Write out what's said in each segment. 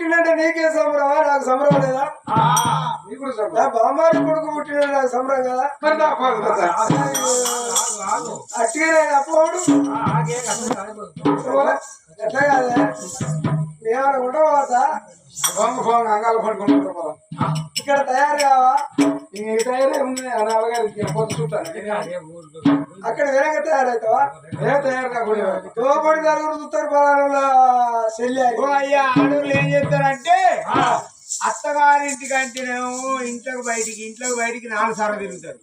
పుట్టినంటే నీకే సంబరమా? నాకు సంబరం లేదా? నీకు. బామ్మారి కొడుకు పుట్టినంటే నాకు సంబరం కదా. అట్టిగా అప్పుడు ఎట్లా కాదే. ఏమైనా ఉండవా అంగాలు పొలం. ఇక్కడ తయారు కావా? ఈ టైర్ ఏముంది అని అవగారికి పొద్దు చూస్తాను అక్కడ వెనక తయారవుతావా ఏ తయారు కాకుండా తోపడి నలుగురు చూస్తారు పలానా. ఓ అయ్యా ఆడవాళ్ళు ఏం చేస్తారంటే అత్తగారింటికంటేనేమో ఇంట్లోకి బయటికి ఇంట్లోకి బయటికి నాలుగు సార్లు తిరుగుతారు.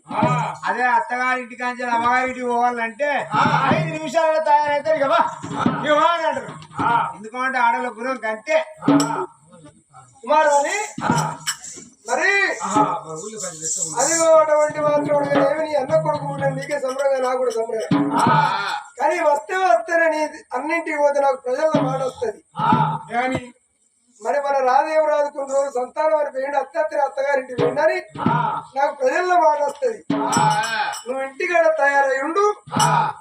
అదే అత్తగారింటికి అంటే అమ్మగారింటికి పోవాలంటే ఐదు నిమిషాల్లో తయారవుతారు అని అంటారు. ఎందుకంటే ఆడవాళ్ళ గుణం కంటే కుమారాణి మరి అదిగో అటువంటి మాత్రం ఏమి నీ అన్న కొడుకు నీకే సంబరంగా నాకు కూడా సంబరం కానీ వస్తే వస్తేనని అన్నింటికి పోతే నాకు ప్రజల్లో మాట వస్తుంది. కానీ మరి మన రాదేవరాజు కొన్ని రోజులు సంతానం అని పోయిండు అత్యత్రి అత్తగారింటి పోయిండని నాకు ప్రజల్లో మాట వస్తుంది. నువ్వు ఇంటికాడ తయారై ఉండు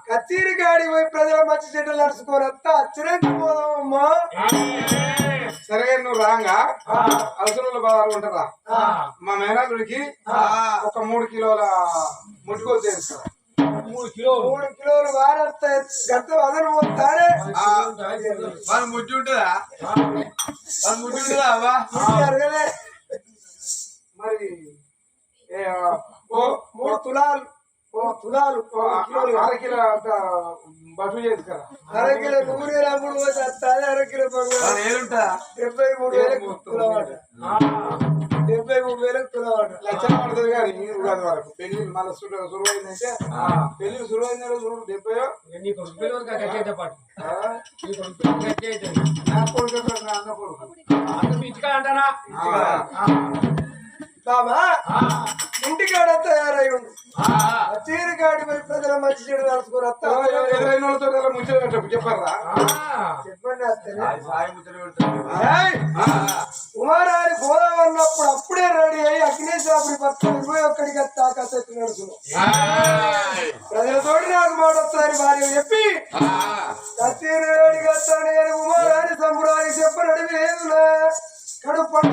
కచేరి గాడి పోయి ప్రజల మంచి చెడ్డలు నడుచుకొని వస్తా అచ్చిరంకి పోదామమ్మా? సరే నువ్వు రాగా. అవసరంలో బాగా ఉంటారా మా మేనల్లుడికి ఒక మూడు కిలోల ముట్టుకోలు చేస్తాం మూడు కిలోలు? మూడు కిలోలు గంట వదలు పోతాడే మన ముద్దు ఉంటుందా. మన ముద్దు ఉంటుందా? అవ్వా? జరగలే మరి ఏ, ఓ మూడు తులాలు ఓ తులాలు కిలోలు అర కిలో అంత బటు చేసుకురా అరకిలో నూరు వేల మూడు పోతే వస్తాది అరకిలో బంగారం డెబ్బై మూడు వేలకు తులవాట డెబ్బై మూడు వేలకు తులవాట లక్షణ పడుతుంది కానీ ఉగాది వరకు పెళ్ళి మళ్ళీ సురు సురువైందంటే పెళ్ళి సురువైన రోజు డెబ్బై నీకు రూపాయల వరకు కట్టేట పాటు. నా కొడుకు అన్న కొడుకు. అంత ఇంటికా అంటానా? బామా ఇంటికాడ తయారై ఉండు. చీర గాడి పోయి ప్రజల మంచి చెడు నడుచుకొని ఇరవై ఇలా ముచ్చట చెప్పారా చెప్పండి! కుమారాని పోదాం అన్నప్పుడు అప్పుడే రెడీ అయ్యి అగ్నేశ్వరి భర్త ఇరవై ఒక్కడికి తాకత్తి నడుచును ప్రజలతోటి నాకు మాట వస్తుందని భార్య చెప్పి కత్తిరేడికి వస్తాను నేను కుమారాని సంబరానికి చెప్పనడివి లేదు కడుపు పంట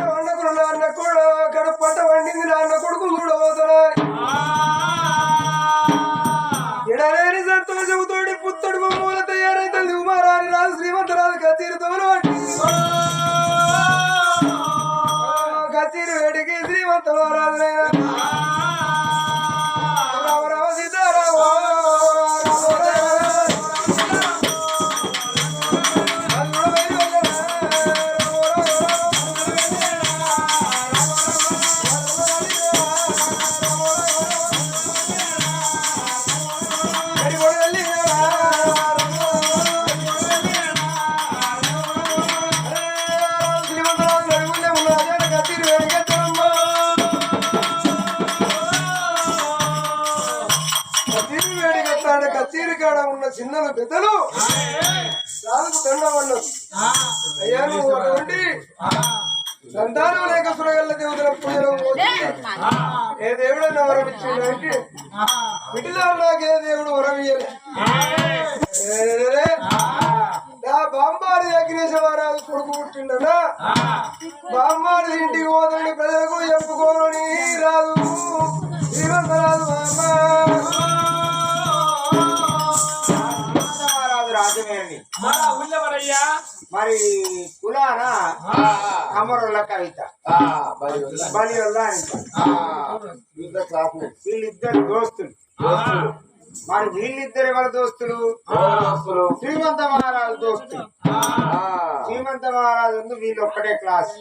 కత్తిరి కాడ ఉన్న చిన్నలు పెద్దలు రాజుకు దండమన్నారు అయ్యా నువ్వు అటువంటి సంతానం లేక సురగల్ల దేవతల పూజలు ఏ దేవుడైనా వరం ఇచ్చిండు అంటే? విటిలో నాకు ఏ దేవుడు వరం ఇయ్యలే నా బాంబాడి అగ్నేశ్వరాలు కొడుకు పుట్టిండనా బామ్మాడి ఇంటికి పోదండి ప్రజలకు చెప్పుకోని రాదు. మరి కులాన అమరుల కవిత. బలి వల్ల వీళ్ళిద్దరు దోస్తులు. మరి వీళ్ళిద్దరు ఎవరి దోస్తులు? శ్రీమంత మహారాజు దోస్తులు. శ్రీమంత మహారాజు ఉంది వీళ్ళు ఒక్కటే క్లాస్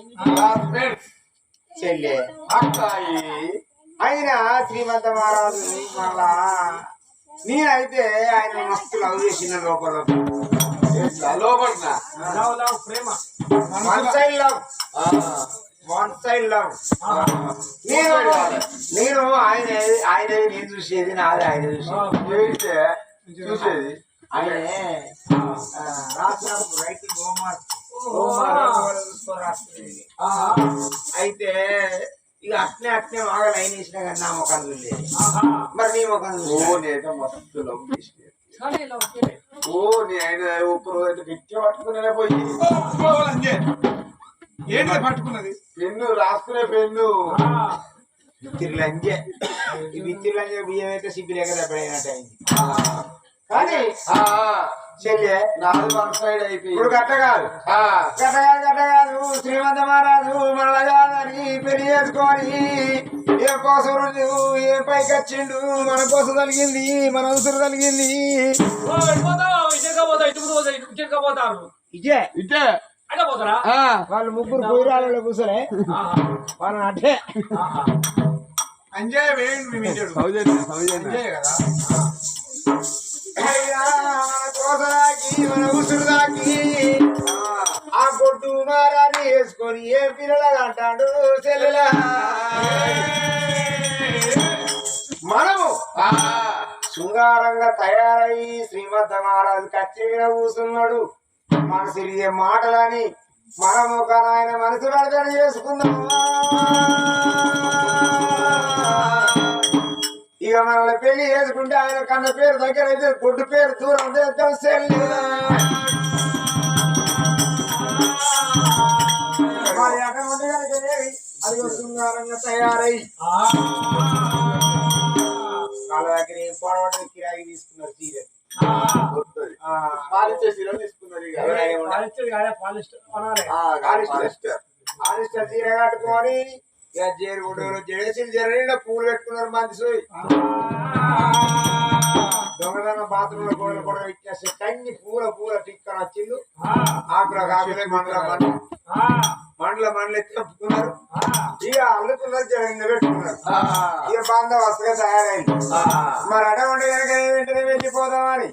చెల్లె. అయినా శ్రీమంత మహారాజు మళ్ళా నేనైతే ఆయన మస్తు లవ్ చేసిన లోపల. లవ్ లవ్ ప్రేమ one side love one side love నేను నేను ఆయన ఆయన నేను చూసేది నాది ఆయన చూసేది. చూసేది. ఆయనే రాసినప్పుడు రైటింగ్ హోంవర్క్ అయితే ఇక అట్నే అట్నే బాగా లైన్ వేసినా కానీ నా ముఖం చూడలేదు మరి నీ ముఖం ఓ చూసా నేత మస్తు లవ్. ఓ నేను పట్టుకునే పోయి. ఏంటి పట్టుకున్నది? పెన్ను రాసుకునే పెన్ను. ఈ విత్తిర్లంజే బియ్యం అయితే సిగ్గు లేక దెబ్బడైనట్టు అయింది. కానీ చెల్లె నాలుగు వన్ సైడ్ అయిపోయి ఇప్పుడు గట్ట కాదు. గట్ట కాదు గట్ట కాదు. శ్రీమంత మహారాజు పెళ్ళి చేసుకొని ఏ కోసం ఏ పైకి వచ్చిండు? మన కోసం కలిగింది మన అవసరం కలిగింది. ఇదే. ఇదే. పోతారా? వాళ్ళు ముగ్గురు కూరాలలో కూసలే ఆహా, వాళ్ళని అట్టే ఆహా. అంజయ్ కదా? అయ్యా, మన కోసరాకి మన ఉసురు దాకి. ఆ మారాన్ని వేసుకొని ఏ పిల్లలు అంటాడు చెల్లెలా? మనము శృంగారంగా తయారయ్యి శ్రీమద్ద మహారాజు కచ్చి మీద కూర్చున్నాడు. మన మాటలని మనము ఒక ఆయన మనసు అర్థం చేసుకుందాం. ఇక మనల్ని పెళ్ళి చేసుకుంటే ఆయన కన్న పేరు దగ్గర అయితే గుడ్డు పేరు దూరం చేద్దాం సెల్లి ఏమి? అది ఒక శృంగారంగా తయారై ఆ. వాళ్ళ దగ్గర ఏం పొడవడం కిరాయి తీసుకున్నారు ఇక. పాలిస్టర్ కాదే, పాలిస్టర్ చీర కట్టుకొని ఇక జేరు గుడ్డలు జడేసి పూలు పెట్టుకున్నారు సోయి దొంగదన బాత్రూమ్లో గోడలు కూడా ఇచ్చేస్తే కన్ని పూల పూల టిక్కలు వచ్చిండు. ఆ. ఆకుల కాకులే మండల మండల ఆ. మండల మండల ఎత్తుకున్నారు ఆ. ఇక అల్లుకున్నారు జరిగింది పెట్టుకున్నారు. ఇక బందోబస్తుగా తయారైంది. మరి అటువంటి కనుక వెంటనే వెళ్ళిపోదామని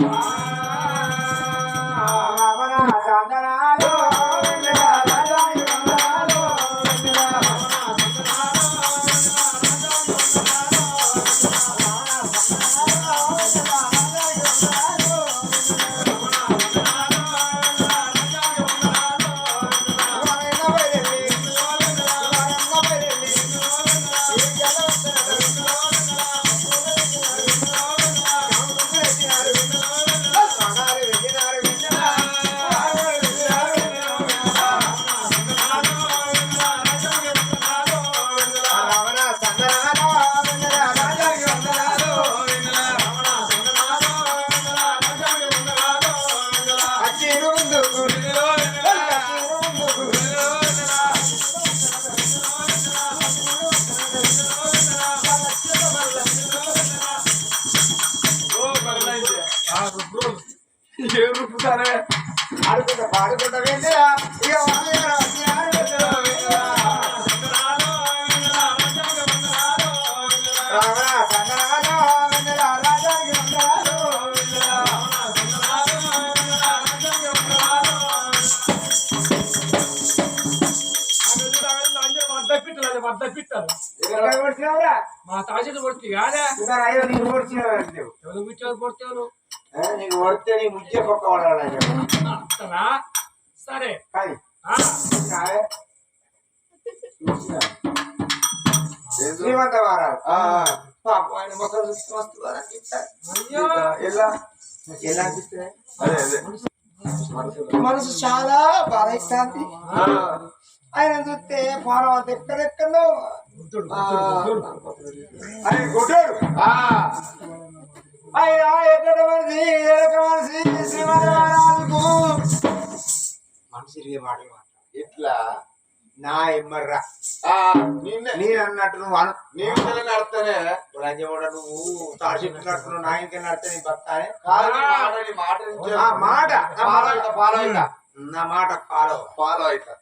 ఆడుకుంటా వెళ్ళిరా ఇక వాళ్ళ మా తాజీలు కొడుతు కాదే నీకు ఓడితే నీ ముద్ద పక్క వాడాలని అంతనా సరే. శ్రీమంత వారాలు పాపం ఆయన మొక్కలు ఎలా? ఎలా అదే అదే. మనసు. చాలా బాధైస్తుంది. ఆయన చూస్తే అంత ఎక్కడెక్కడో. ఆయన కొట్టాడు ఆయన ఎక్కడ మనిషి ఎడక మనిషి శ్రీమంత వారాలకు మనిషి మాటలు మాట ఇట్లా నా ఎమ్మర్రా నేను అన్నట్టు నువ్వు అను నేను నడతానే లంజమూడ నువ్వు తాడు చెప్పినట్టు నువ్వు నా ఇంకే నడితే నీ నీ మాట. మాట ఫాలో అవుతా. నా మాట ఫాలో. ఫాలో అవుతా.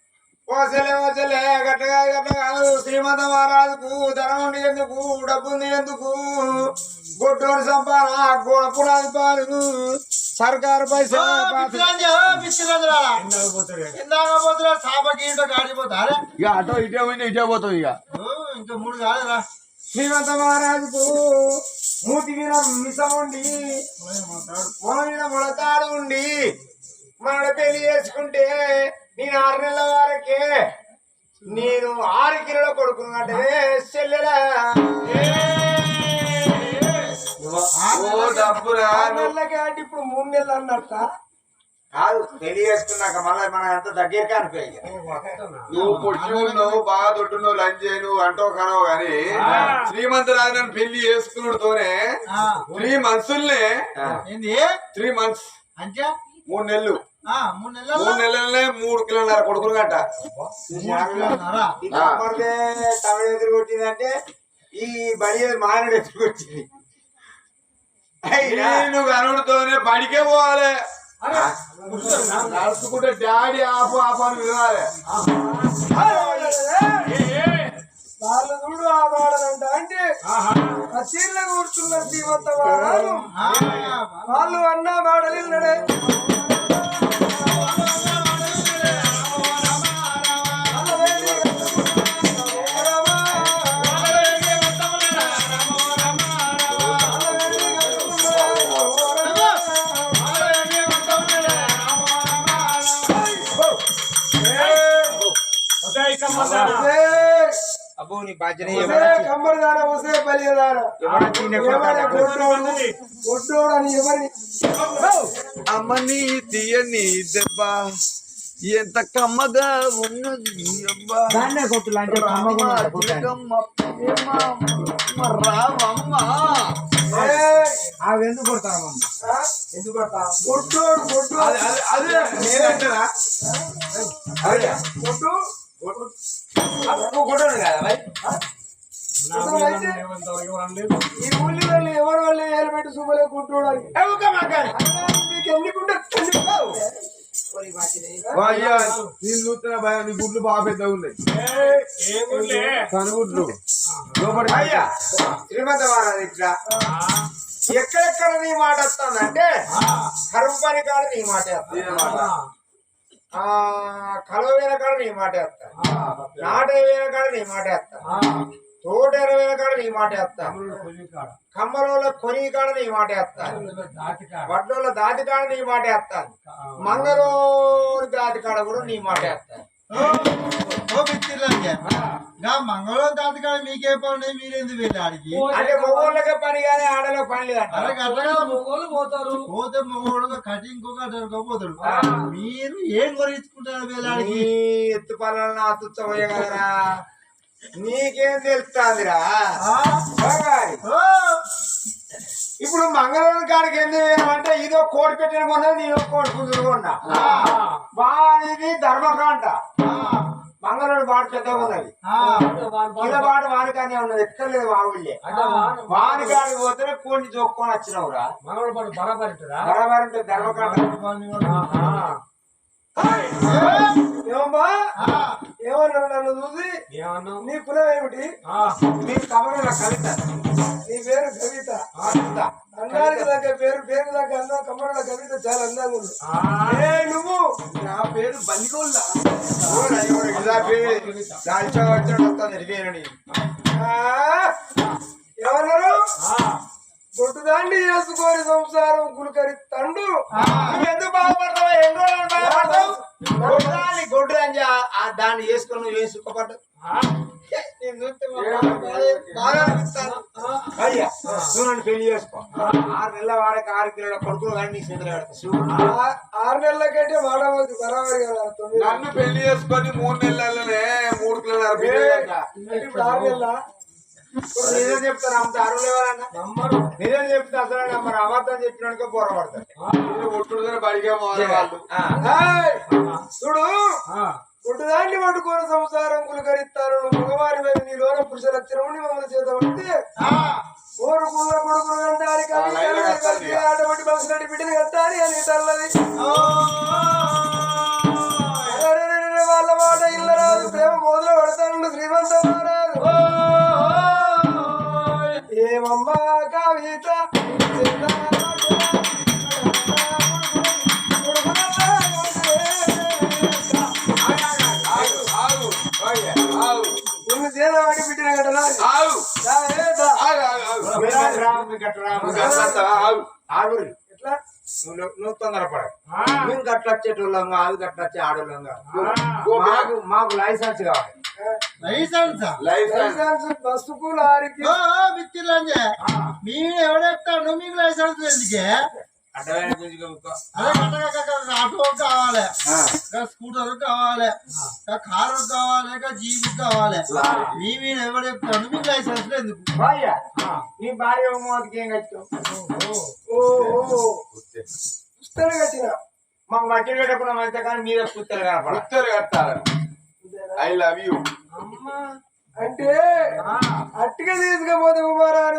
ఓసలే ఓసలే గట్టగా గట్టగా. శ్రీమంత మహారాజుకు ధనం ఉండి ఎందుకు? డబ్బు ఉంది ఎందుకు? గొడ్డోని సంపాదన గోడ పునాది పాలు సర్కారు ఇక. అటో ఇటే పోయినా ఇటే పోతాం ఇక. ఇంకా మూడు కాదురా. శ్రీమంత మహారాజుకు మూతి మీద మిసం ఉండి మొలతాడు ఉండి మన పెళ్ళి చేసుకుంటే నేను ఆరు నెలల వరకే నేను ఆరు కిలోల కొడుకున్నట్టే చెల్లెలా? నెలలకే అంటే ఇప్పుడు మూడు నెలలు అన్నట్ట? కాదు పెళ్ళి చేసుకున్నాక మళ్ళీ మన ఎంత దగ్గరికి అనిపోయి నువ్వు పొట్టి ఉన్నావు బాగా దొడ్డున్నావు లంచ్ నువ్వు అంటావు కనవు గాని శ్రీమంతరాజన్ పెళ్ళి చేసుకున్నతోనే త్రీ మంత్సుల్నే త్రీ మంత్స్. అంటే మూడు నెలలు. మూడు నెలల మూడు కిలోన్నర కొడుకులు గంట. తమిళ ఎదురు కొట్టిందంటే ఈ బడి మానడు ఎదురు కొట్టింది? నేను కనుడితోనే బడికే పోవాలి. నడుచుకుంటే డాడీ ఆపు ఆపు అని వినాలి వాళ్ళు చూడు ఆ వాడనంట అంటే కూర్చున్న శ్రీమంత వాడాలు వాళ్ళు. అన్న వాడలిన్నడే అబ్బో నీ బాధ్యత కమ్మరిదాన ఎవరిని అమ్మని తీయని దెబ్బ. ఎంత కమ్మగా ఉన్నది అబ్బా. కొట్టు అవి ఎందుకు కొడతామమ్మ ఎందుకు కొట్టోడు కొట్టు అదే అదే అదే నేనంటారా అదే కొట్టు కదా ఈ ఊళ్ళో వాళ్ళు ఎవరు వాళ్ళు హెల్మెట్ చూపలే మీకు అయ్యా నేను చూస్తున్నా భయం నీ గుడ్లు బాగా పెద్దగా ఉన్నాయి. కనుగుడ్లు లోపలి అయ్యా శ్రీమంత మహారాజ్ ఇట్లా. ఎక్కడెక్కడ నీ మాట వస్తుందంటే కరువు పని కాడ నీ మాట వస్తుంది. ఆ కలవ వేల కాడ నీ మాట వస్తా నాట వేల కాడ నీ మాట వస్తా తోట వేల కాడ నీ మాట వస్తా కమ్మలోళ్ళ కొని కాడ నీ మాట వస్తా వడ్లోళ్ళ దాటి కాడ నీ మాట వస్తాను మంగళూరు దాటి కాడ కూడా నీ మాట పిచ్చిర్లంటే గా మంగళవారం తాతకాడ మీకే పని మీరెందుకు వెళ్ళి ఆడికి? అంటే మగోళ్ళకే పని కానీ ఆడలకు పని మొగోళ్ళు పోతారు. పోతే మగవాడు కటి ఇంకొక పోతాడు. మీరు ఏం కొరించుకుంటారు వీళ్ళాడికి నీ ఎత్తు పనులను అతుచ్చబోయగలరా నీకేం తెలుస్తాందిరా. ఇప్పుడు మంగళవారం కాడికి ఎందుకు వేయమంటే ఇదో కోడి పెట్టిన కొన్నా నేను కోడి పుంజులు కొన్నా. వాడిది ధర్మకాంట మంగళవారం బాట పెద్దగా ఉన్నది బాట వానికానే ఉన్నది ఎక్కలేదు మా ఊళ్ళే వాని కాడికి పోతే కోడిని చొక్కొని వచ్చినవురా. పాటు బరాబర్ బరాబర్ అంటే ఏమన్నాడు నన్ను చూసి? ఏమన్నావు? నీ కులం ఏమిటి? మీ కమల కవిత. నీ పేరు కవిత. అన్నానికి దగ్గర పేరు పేరు దగ్గర అన్నా కమరుల కవిత చాలా అందంగా ఉంది. ఏ నువ్వు? నా పేరు బల్లిగోళ్ళ ఎవరు? గొడ్డుదాండి చేసుకొని సంసారం గులకరి తండు. ఎందుకు బాధపడతావు? ఎన్ని రోజులు బాధపడతావు? ఆ దాన్ని వేసుకొని నువ్వు ఏం నువ్వు నన్ను పెళ్ళి చేసుకో. ఆరు నెలల వాడికి ఆరు కిలోల కొడుకులు కానీ నీ చేతులు పెడతా. ఆరు నెలలకంటే వాడవద్దు బరాబరి కదా తొమ్మిది నన్ను పెళ్ళి చేసుకొని మూడు నెలలనే మూడు ఇప్పుడు ఆరు నెలల? నిజం చెప్తాను అంత ఎవరన్నా? నిజం చెప్తే అసలు నమ్మరు. అబద్ధం చెప్పినాక పోరాడతారు ఒట్టుడుదనే బడికే పోవాలి వాళ్ళు. చూడు. గుడ్డుదాన్ని పట్టుకొని సంసారం గులకరిస్తాను నువ్వు మగవారి మీద నీ లోన పురుష లక్షణం మమ్మల్ని చేత పడితే కోరుకున్న కొడుకులు కంటారి కలిసి అటువంటి బస్సులటి బిడ్డలు కంటారి అని తల్లది. వాళ్ళ మాట ఇల్ల రాదు ప్రేమ మొదలు పడతాను శ్రీమంత రాదు ఏమమ్మా కవిత వికట్ రామ్ నువ్వు. ఆగురి ఎట్లా తొందరపడ. మేము గట్ల వచ్చేటోళ్ళం కాదు గట్ల వచ్చే ఆడోళ్ళం కాదు. మాకు మాకు లైసెన్స్ కావాలి. బస్సుకు లారీకి మీకు లైసెన్స్ ఎందుకే? కావాలి. స్కూటర్ కావాలి. కారు కావాలి. జీప్ కావాలి. మీ మీద ఎవరు చెప్తాను మీకు లైసెన్స్ భార్య. నీ భార్య ఏం పుస్తలు కట్టిన? మాకు మట్టి పెట్టకుండా మంచిగా కానీ మీద పుత్తలు కనపడ ఉత్తరు కట్టాలి. I love you. అంటే అట్టిగా తీసుకపోతే కుమారా